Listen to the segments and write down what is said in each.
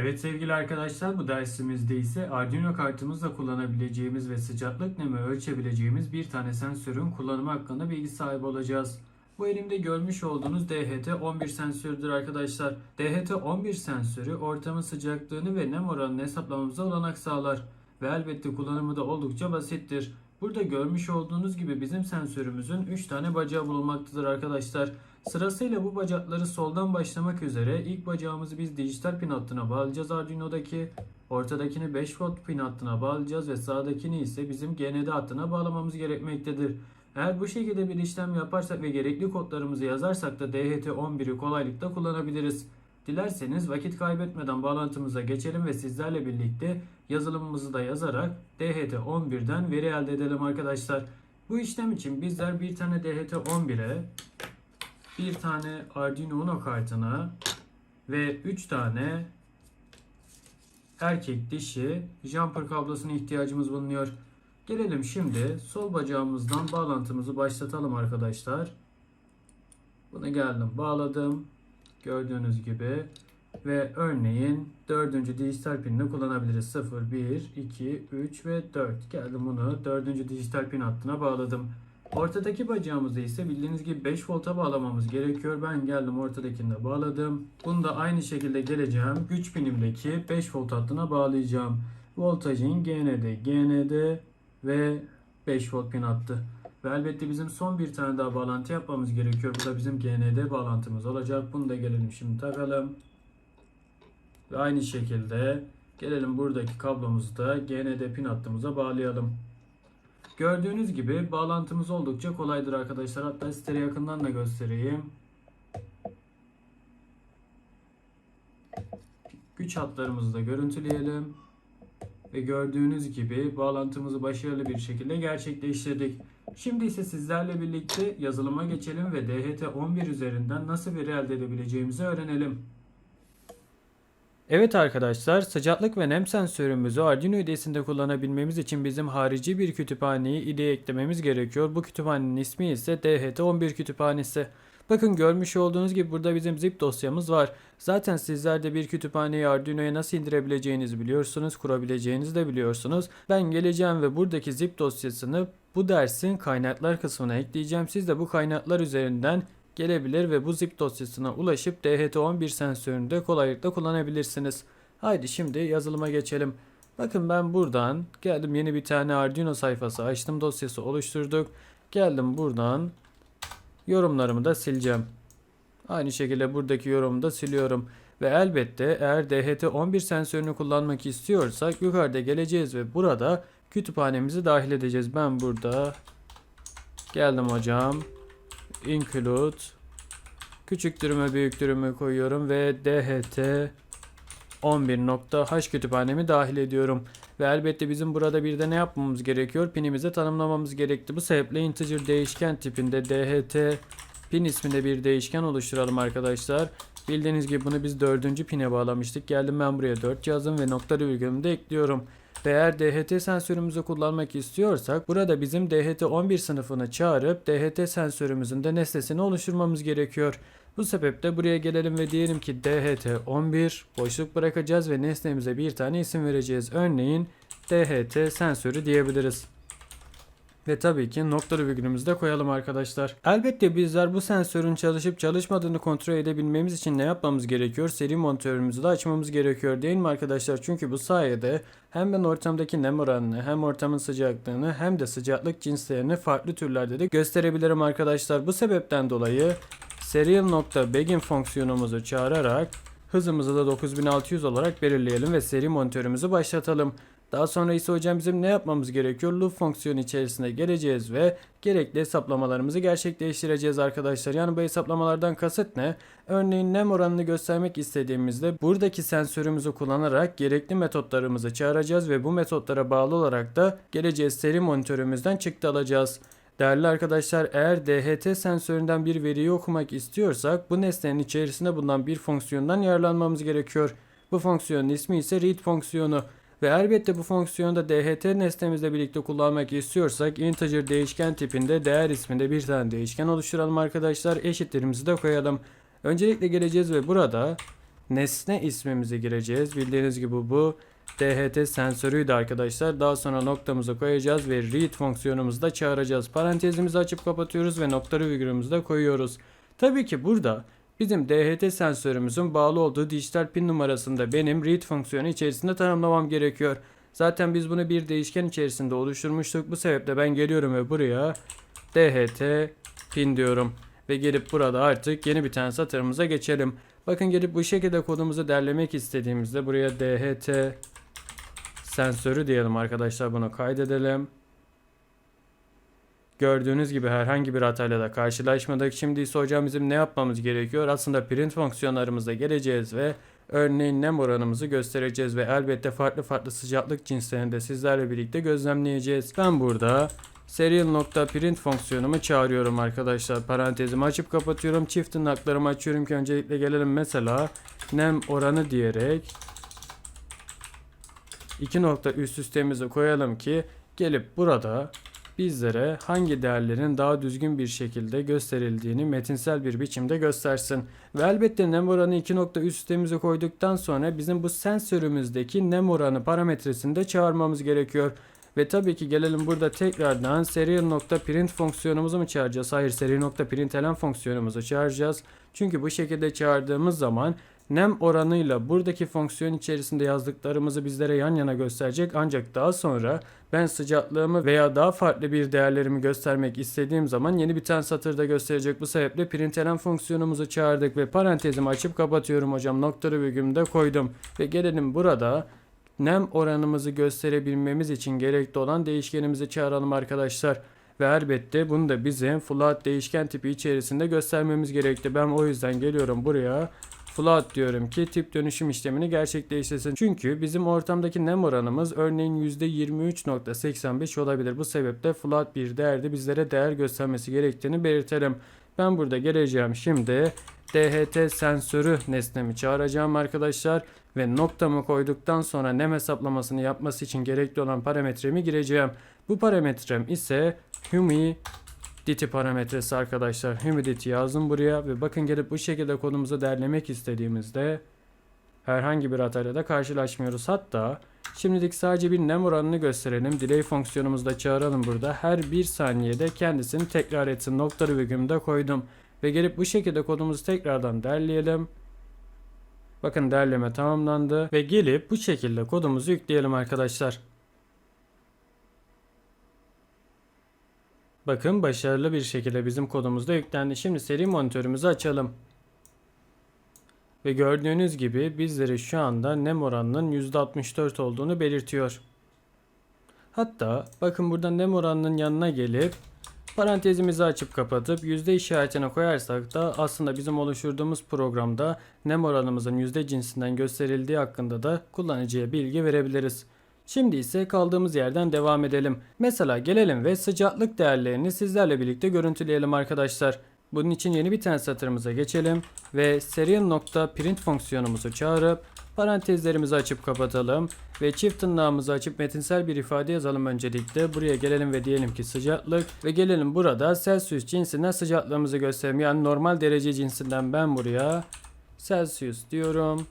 Evet sevgili arkadaşlar bu dersimizde ise Arduino kartımızla kullanabileceğimiz ve sıcaklık nemi ölçebileceğimiz bir tane sensörün kullanımı hakkında bilgi sahibi olacağız. Bu elimde görmüş olduğunuz DHT11 sensörüdür arkadaşlar. DHT11 sensörü ortamın sıcaklığını ve nem oranını hesaplamamıza olanak sağlar. Ve elbette kullanımı da oldukça basittir. Burada görmüş olduğunuz gibi bizim sensörümüzün 3 tane bacağı bulunmaktadır arkadaşlar. Sırasıyla bu bacakları soldan başlamak üzere ilk bacağımızı biz dijital pin hattına bağlayacağız Arduino'daki. Ortadakini 5 volt pin hattına bağlayacağız ve sağdakini ise bizim GND hattına bağlamamız gerekmektedir. Eğer bu şekilde bir işlem yaparsak ve gerekli kodlarımızı yazarsak da DHT11'i kolaylıkla kullanabiliriz. Dilerseniz vakit kaybetmeden bağlantımıza geçelim ve sizlerle birlikte yazılımımızı da yazarak DHT11'den veri elde edelim arkadaşlar. Bu işlem için bizler bir tane DHT11'e bir tane Arduino Uno kartına ve 3 tane erkek dişi jumper kablosuna ihtiyacımız bulunuyor. Gelelim şimdi sol bacağımızdan bağlantımızı başlatalım arkadaşlar. Buna geldim bağladım. Gördüğünüz gibi ve örneğin dördüncü dijital pinini kullanabiliriz. 0, 1, 2, 3 ve 4. Geldim bunu dördüncü dijital pin hattına bağladım. Ortadaki bacağımızı ise bildiğiniz gibi 5 volta bağlamamız gerekiyor. Ben geldim ortadakini de bağladım. Bunu da aynı şekilde geleceğim. Güç pinimdeki 5 volt hattına bağlayacağım. Voltajın GND, GND ve 5 volt pin hattı. Ve elbette bizim son bir tane daha bağlantı yapmamız gerekiyor. Bu da bizim GND bağlantımız olacak. Bunu da gelelim şimdi takalım. Ve aynı şekilde gelelim buradaki kablomuzu da GND pin hattımıza bağlayalım. Gördüğünüz gibi bağlantımız oldukça kolaydır arkadaşlar. Hatta sizlere yakından da göstereyim. Güç hatlarımızı da görüntüleyelim. Ve gördüğünüz gibi bağlantımızı başarılı bir şekilde gerçekleştirdik. Şimdi ise sizlerle birlikte yazılıma geçelim ve DHT11 üzerinden nasıl veri elde edebileceğimizi öğrenelim. Evet arkadaşlar, sıcaklık ve nem sensörümüzü Arduino IDE'sinde kullanabilmemiz için bizim harici bir kütüphaneyi IDE'ye eklememiz gerekiyor. Bu kütüphanenin ismi ise DHT11 kütüphanesi. Bakın görmüş olduğunuz gibi burada bizim zip dosyamız var. Zaten sizler de bir kütüphaneyi Arduino'ya nasıl indirebileceğinizi biliyorsunuz, kurabileceğinizi de biliyorsunuz. Ben geleceğim ve buradaki zip dosyasını bu dersin kaynaklar kısmına ekleyeceğim. Siz de bu kaynaklar üzerinden gelebilir ve bu zip dosyasına ulaşıp DHT11 sensörünü de kolaylıkla kullanabilirsiniz. Haydi şimdi yazılıma geçelim. Bakın ben buradan geldim yeni bir tane Arduino sayfası açtım dosyası oluşturduk. Geldim buradan yorumlarımı da sileceğim. Aynı şekilde buradaki yorumu da siliyorum. Ve elbette eğer DHT11 sensörünü kullanmak istiyorsak yukarıda geleceğiz ve burada kütüphanemizi dahil edeceğiz. Ben burada geldim hocam include küçüktürümü büyüktürümü koyuyorum ve dht 11.h kütüphanemi dahil ediyorum. Ve elbette bizim burada bir de ne yapmamız gerekiyor? Pinimizi tanımlamamız gerekti. Bu sebeple integer değişken tipinde dht pin isminde bir değişken oluşturalım arkadaşlar. Bildiğiniz gibi bunu biz dördüncü pine bağlamıştık. Geldim ben buraya 4 yazdım ve nokta virgülümü de ekliyorum. Ve eğer DHT sensörümüzü kullanmak istiyorsak burada bizim DHT11 sınıfını çağırıp DHT sensörümüzün de nesnesini oluşturmamız gerekiyor. Bu sebeple buraya gelelim ve diyelim ki DHT11 boşluk bırakacağız ve nesnemize bir tane isim vereceğiz. Örneğin DHT sensörü diyebiliriz. Ve tabii ki nokta virgülümüzü de koyalım arkadaşlar. Elbette bizler bu sensörün çalışıp çalışmadığını kontrol edebilmemiz için ne yapmamız gerekiyor? Seri monitörümüzü de açmamız gerekiyor değil mi arkadaşlar? Çünkü bu sayede hem ben ortamdaki nem oranını hem ortamın sıcaklığını hem de sıcaklık cinslerini farklı türlerde de gösterebilirim arkadaşlar. Bu sebepten dolayı serial.begin fonksiyonumuzu çağırarak hızımızı da 9600 olarak belirleyelim ve seri monitörümüzü başlatalım. Daha sonra ise hocam bizim ne yapmamız gerekiyor? Loop fonksiyonu içerisine geleceğiz ve gerekli hesaplamalarımızı gerçekleştireceğiz arkadaşlar. Yani bu hesaplamalardan kasıt ne? Örneğin nem oranını göstermek istediğimizde buradaki sensörümüzü kullanarak gerekli metotlarımızı çağıracağız ve bu metotlara bağlı olarak da geleceğiz seri monitörümüzden çıktı alacağız. Değerli arkadaşlar eğer DHT sensöründen bir veriyi okumak istiyorsak bu nesnenin içerisinde bulunan bir fonksiyondan yararlanmamız gerekiyor. Bu fonksiyonun ismi ise read fonksiyonu. Ve elbette bu fonksiyonu da DHT nesnemizle birlikte kullanmak istiyorsak integer değişken tipinde değer isminde bir tane değişken oluşturalım arkadaşlar. Eşitlerimizi de koyalım. Öncelikle geleceğiz ve burada nesne ismimizi gireceğiz. Bildiğiniz gibi bu DHT sensörüydü arkadaşlar. Daha sonra noktamızı koyacağız ve read fonksiyonumuzu da çağıracağız. Parantezimizi açıp kapatıyoruz ve nokta virgülümüzü de koyuyoruz. Tabii ki burada bizim DHT sensörümüzün bağlı olduğu dijital pin numarasında benim read fonksiyonu içerisinde tanımlamam gerekiyor. Zaten biz bunu bir değişken içerisinde oluşturmuştuk. Bu sebeple ben geliyorum ve buraya DHT pin diyorum. Ve gelip burada artık yeni bir tane satırımıza geçelim. Bakın gelip bu şekilde kodumuzu derlemek istediğimizde buraya DHT sensörü diyelim arkadaşlar bunu kaydedelim. Gördüğünüz gibi herhangi bir hatayla da karşılaşmadık. Şimdi ise hocam bizim ne yapmamız gerekiyor? Aslında print fonksiyonlarımıza geleceğiz ve örneğin nem oranımızı göstereceğiz ve elbette farklı farklı sıcaklık cinslerini de sizlerle birlikte gözlemleyeceğiz. Ben burada serial.print fonksiyonumu çağırıyorum arkadaşlar. Parantezimi açıp kapatıyorum. Çift tırnaklarımı açıyorum ki öncelikle gelelim mesela nem oranı diyerek iki nokta üst üstemizi koyalım ki gelip burada bizlere hangi değerlerin daha düzgün bir şekilde gösterildiğini metinsel bir biçimde göstersin. Ve elbette nem oranı 2 nokta üst üstemize koyduktan sonra bizim bu sensörümüzdeki nem oranı parametresini de çağırmamız gerekiyor. Ve tabii ki gelelim burada tekrardan serial.print fonksiyonumuzu mu çağıracağız? Hayır serial.println fonksiyonumuzu çağıracağız. Çünkü bu şekilde çağırdığımız zaman nem oranıyla buradaki fonksiyon içerisinde yazdıklarımızı bizlere yan yana gösterecek. Ancak daha sonra ben sıcaklığımı veya daha farklı bir değerlerimi göstermek istediğim zaman yeni bir tane satırda gösterecek. Bu sebeple println fonksiyonumuzu çağırdık ve parantezimi açıp kapatıyorum hocam. Noktalı virgülümü de koydum. Ve gelelim burada nem oranımızı gösterebilmemiz için gerekli olan değişkenimizi çağıralım arkadaşlar. Ve elbette bunu da bizim float değişken tipi içerisinde göstermemiz gerekli. Ben o yüzden geliyorum buraya float diyorum ki tip dönüşüm işlemini gerçekleştirsin. Çünkü bizim ortamdaki nem oranımız örneğin %23.85 olabilir. Bu sebeple float bir değerde bizlere değer göstermesi gerektiğini belirtelim. Ben burada geleceğim şimdi DHT sensörü nesnemi çağıracağım arkadaşlar ve noktamı koyduktan sonra nem hesaplamasını yapması için gerekli olan parametremi gireceğim. Bu parametrem ise humidity parametresi arkadaşlar. Humidity yazdım buraya ve bakın gelip bu şekilde kodumuzu derlemek istediğimizde herhangi bir hatayla da karşılaşmıyoruz. Hatta şimdilik sadece bir nem oranını gösterelim. Delay fonksiyonumuzu da çağıralım burada. Her bir saniyede kendisini tekrar etsin. Noktalı virgülümü koydum. Ve gelip bu şekilde kodumuzu tekrardan derleyelim. Bakın derleme tamamlandı ve gelip bu şekilde kodumuzu yükleyelim arkadaşlar. Bakın başarılı bir şekilde bizim kodumuz da yüklendi. Şimdi seri monitörümüzü açalım. Ve gördüğünüz gibi bizlere şu anda nem oranının %64 olduğunu belirtiyor. Hatta bakın burada nem oranının yanına gelip Parantezimizi açıp kapatıp yüzde işaretine koyarsak da aslında bizim oluşturduğumuz programda nem oranımızın yüzde cinsinden gösterildiği hakkında da kullanıcıya bilgi verebiliriz. Şimdi ise kaldığımız yerden devam edelim. Mesela gelelim ve sıcaklık değerlerini sizlerle birlikte görüntüleyelim arkadaşlar. Bunun için yeni bir tane satırımıza geçelim ve serial.print fonksiyonumuzu çağırıp Parantezlerimizi açıp kapatalım ve çift tırnağımızı açıp metinsel bir ifade yazalım öncelikle. Buraya gelelim ve diyelim ki sıcaklık ve gelelim burada Celsius cinsinden sıcaklığımızı gösterelim. Yani normal derece cinsinden ben buraya Celsius diyorum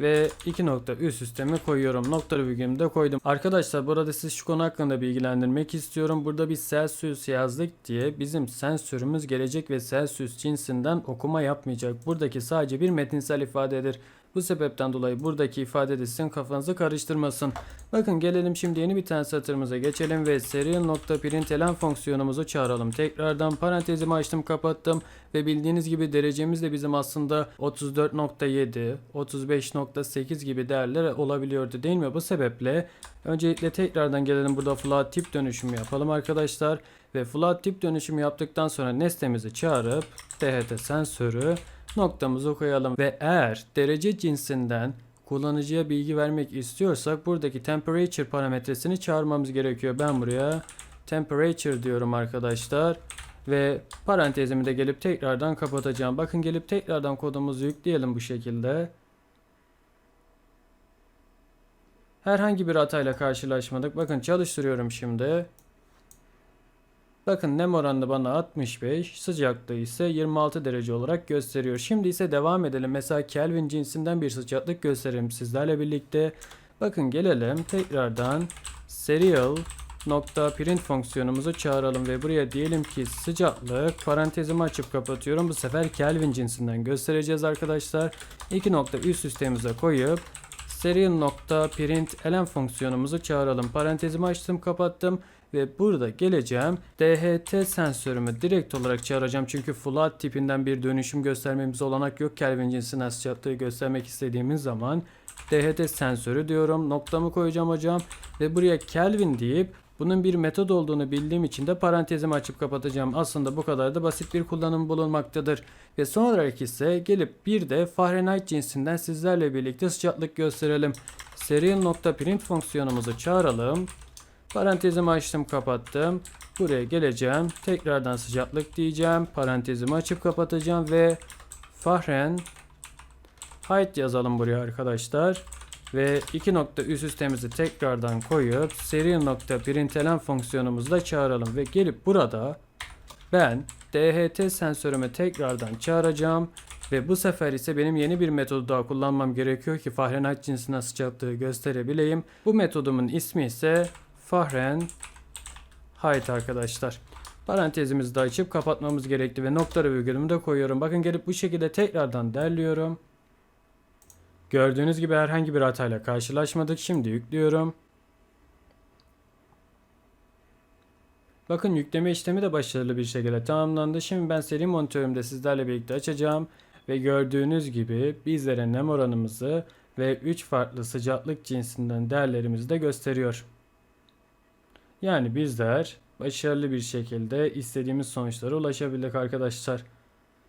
ve iki nokta üst üstemi koyuyorum. Noktalı virgülümü de koydum. Arkadaşlar burada siz şu konu hakkında bilgilendirmek istiyorum. Burada bir Celsius yazdık diye bizim sensörümüz gelecek ve Celsius cinsinden okuma yapmayacak. Buradaki sadece bir metinsel ifadedir. Bu sebepten dolayı buradaki ifade de sizin kafanızı karıştırmasın. Bakın gelelim şimdi yeni bir tane satırımıza geçelim ve serial.println fonksiyonumuzu çağıralım. Tekrardan parantezimi açtım kapattım ve bildiğiniz gibi derecemiz de bizim aslında 34.7, 35.8 gibi değerler olabiliyordu değil mi? Bu sebeple öncelikle tekrardan gelelim burada float tip dönüşümü yapalım arkadaşlar. Ve float tip dönüşümü yaptıktan sonra nesnemizi çağırıp DHT sensörü noktamızı koyalım ve eğer derece cinsinden kullanıcıya bilgi vermek istiyorsak buradaki temperature parametresini çağırmamız gerekiyor. Ben buraya temperature diyorum arkadaşlar ve parantezimi de gelip tekrardan kapatacağım. Bakın gelip tekrardan kodumuzu yükleyelim bu şekilde. Herhangi bir hatayla karşılaşmadık. Bakın çalıştırıyorum şimdi. Bakın nem oranı bana 65, sıcaklığı ise 26 derece olarak gösteriyor. Şimdi ise devam edelim. Mesela Kelvin cinsinden bir sıcaklık gösterelim sizlerle birlikte. Bakın gelelim tekrardan serial nokta print fonksiyonumuzu çağıralım ve buraya diyelim ki sıcaklık parantezimi açıp kapatıyorum. Bu sefer Kelvin cinsinden göstereceğiz arkadaşlar. İki nokta üst üstemize koyup serial nokta print ln fonksiyonumuzu çağıralım. Parantezimi açtım kapattım ve burada geleceğim DHT sensörümü direkt olarak çağıracağım çünkü float tipinden bir dönüşüm göstermemize olanak yok. Kelvin cinsinden sıcaklığı göstermek istediğimiz zaman DHT sensörü diyorum. Noktamı koyacağım hocam ve buraya Kelvin deyip bunun bir metod olduğunu bildiğim için de parantezimi açıp kapatacağım. Aslında bu kadar da basit bir kullanım bulunmaktadır. Ve son olarak ise gelip bir de Fahrenheit cinsinden sizlerle birlikte sıcaklık gösterelim. Serial.print fonksiyonumuzu çağıralım. Parantezimi açtım kapattım. Buraya geleceğim. Tekrardan sıcaklık diyeceğim. Parantezimi açıp kapatacağım ve Fahrenheit yazalım buraya arkadaşlar. Ve iki nokta üst üstemizi tekrardan koyup serial nokta println fonksiyonumuzu da çağıralım ve gelip burada ben DHT sensörümü tekrardan çağıracağım ve bu sefer ise benim yeni bir metodu daha kullanmam gerekiyor ki Fahrenheit cinsine sıcaklığı gösterebileyim. Bu metodumun ismi ise Fahrenheit arkadaşlar. Parantezimizi de açıp kapatmamız gerekti ve nokta virgülümü de koyuyorum. Bakın gelip bu şekilde tekrardan derliyorum. Gördüğünüz gibi herhangi bir hatayla karşılaşmadık. Şimdi yüklüyorum. Bakın yükleme işlemi de başarılı bir şekilde tamamlandı. Şimdi ben seri monitörümde sizlerle birlikte açacağım. Ve gördüğünüz gibi bizlere nem oranımızı ve 3 farklı sıcaklık cinsinden değerlerimizi de gösteriyor. Yani bizler başarılı bir şekilde istediğimiz sonuçlara ulaşabildik arkadaşlar.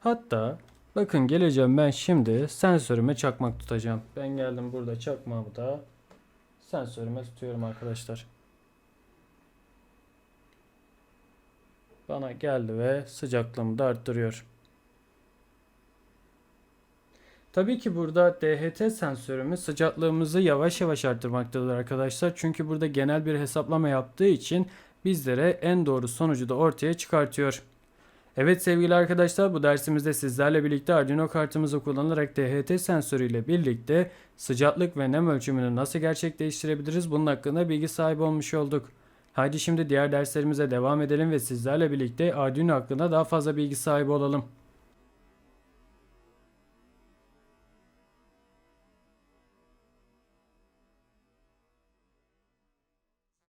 Hatta bakın geleceğim ben şimdi sensörüme çakmak tutacağım. Ben geldim burada çakmağımı da sensörüme tutuyorum arkadaşlar. Bana geldi ve sıcaklığımı da arttırıyor. Tabii ki burada DHT sensörümüz sıcaklığımızı yavaş yavaş arttırmaktadır arkadaşlar. Çünkü burada genel bir hesaplama yaptığı için bizlere en doğru sonucu da ortaya çıkartıyor. Evet sevgili arkadaşlar bu dersimizde sizlerle birlikte Arduino kartımızı kullanarak DHT sensörüyle birlikte sıcaklık ve nem ölçümünü nasıl gerçekleştirebiliriz bunun hakkında bilgi sahibi olmuş olduk. Haydi şimdi diğer derslerimize devam edelim ve sizlerle birlikte Arduino hakkında daha fazla bilgi sahibi olalım.